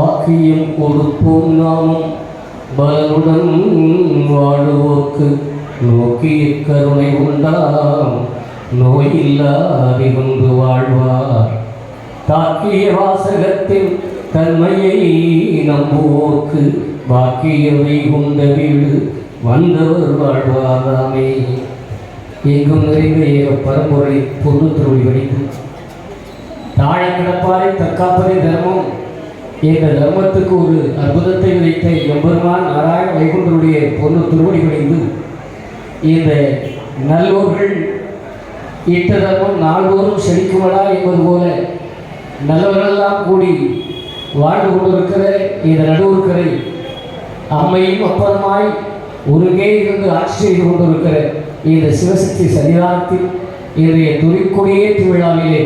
பாக்கியம் கொடுப்போம் நாமும் பலனுடன் வாழுவோக்கு நோக்கிய கருணை உண்டாம். நோயில்லா அறிவொன்று வாழ்வார். தாக்கிய வாசகத்தின் தன்மையை நம்புவோக்கு பாக்கியவை கொண்ட வீடு வந்தவர் வாழ்வாராமே எங்கும் நிறைந்த பரம்பொருளை பொது திருவடி வடிக்கும் தாழ கிடப்பாரை தற்காப்பதே தர்மம். எங்கள் தர்மத்துக்கு ஒரு அற்புதத்தை விதைத்த எம்பெருமான் நாராயண வைகுண்டருடைய பொண்ணு திருவடி குறைந்து இந்த நல்லோர்கள் இட்ட தர்மம் நாள்தோறும் செழிக்குமடா என்பது போல நல்லவர்களெல்லாம் கூடி வாழ்ந்து கொண்டிருக்கிற இந்த நடுவர்கரை அம்மையும் அப்பறமாய் ஒருங்கே இருந்து ஆட்சி செய்து கொண்டிருக்கிற இந்த சிவசக்தி சன்னிதானத்தில் இன்றைய துணிக்கொடியேற்று விழாவிலே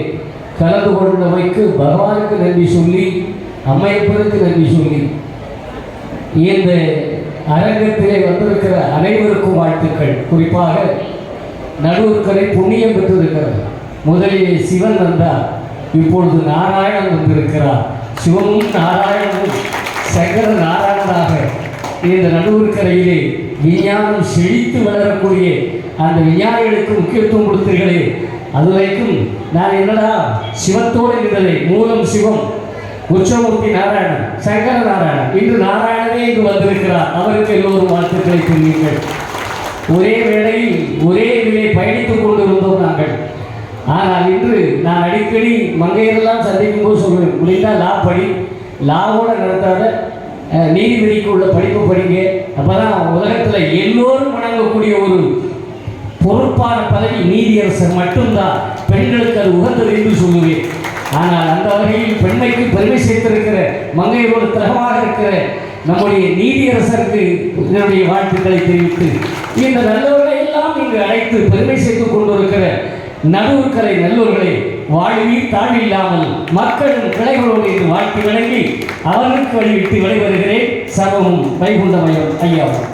கலந்து கொண்டமைக்கு பகவானுக்கு நன்றி சொல்லி அம்மையப்பனுக்கு நன்றி சொல்லி இந்த அரங்கத்திலே வந்திருக்கிற அனைவருக்கும் வாழ்த்துக்கள். குறிப்பாக நடுவர்கரை புண்ணியம் பெற்றிருக்கிறது முதலிலே சிவன் வந்தார். இப்பொழுது நாராயணன் வந்திருக்கிறார். சிவமும் நாராயணனும் சங்கர நாராயணனாக இந்த நடுவர்கரையிலே விஞ்ஞானம் செழித்து வளரக்கூடிய அந்த விஞ்ஞானிகளுக்கு முக்கியத்துவம் கொடுத்தீர்களே. அது வரைக்கும் நான் என்னடா சிவத்தோடு இருந்ததை மூலம் சிவம் உச்சமூர்த்தி நாராயணன் சங்கர நாராயணன் இன்று நாராயணனே இங்கு வந்திருக்கிறார். அவருக்கு எல்லோரும் வாழ்த்துக்களை தெரிவிங்கள் ஒரே வேளையில் ஒரே இதிலே பயணித்துக் கொண்டிருந்தோம் நாங்கள். ஆனால் இன்று நான் அடிக்கடி மங்கையெல்லாம் சந்திக்கும் போது சொல்லுவேன் முடிந்தால் லா படி லாவோட நடத்தாத நீதிபதிக்கு உள்ள படிப்பு படிங்க. அப்பதான் உலகத்தில் எல்லோரும் வணங்கக்கூடிய ஒரு பொறுப்பான பதவி நீதியரசர் மட்டும்தான். பெண்களுக்கு அது உகந்தது என்று சொல்லுவேன். ஆனால் அந்த வகையில் பெண்மைக்கு பெருமை சேர்த்திருக்கிற மங்கையோடு தகமாக இருக்கிற நம்முடைய நீதியரசருக்கு என்னுடைய வாழ்த்துக்களை தெரிவித்து இந்த நல்லவர்களை எல்லாம் இங்கு அழைத்து பெருமை சேர்த்துக் கொண்டிருக்கிற நடுவுக்கரை நல்லூர்களை வாழ்வீர் தாழ்வில்லாமல் மக்களும் கிளைகளோடு என்று வழங்கி அவர்களுக்கு வழிவிட்டு விடைபெறுகிறேன். சர்வமும் வைகுண்டமயம் ஐயா.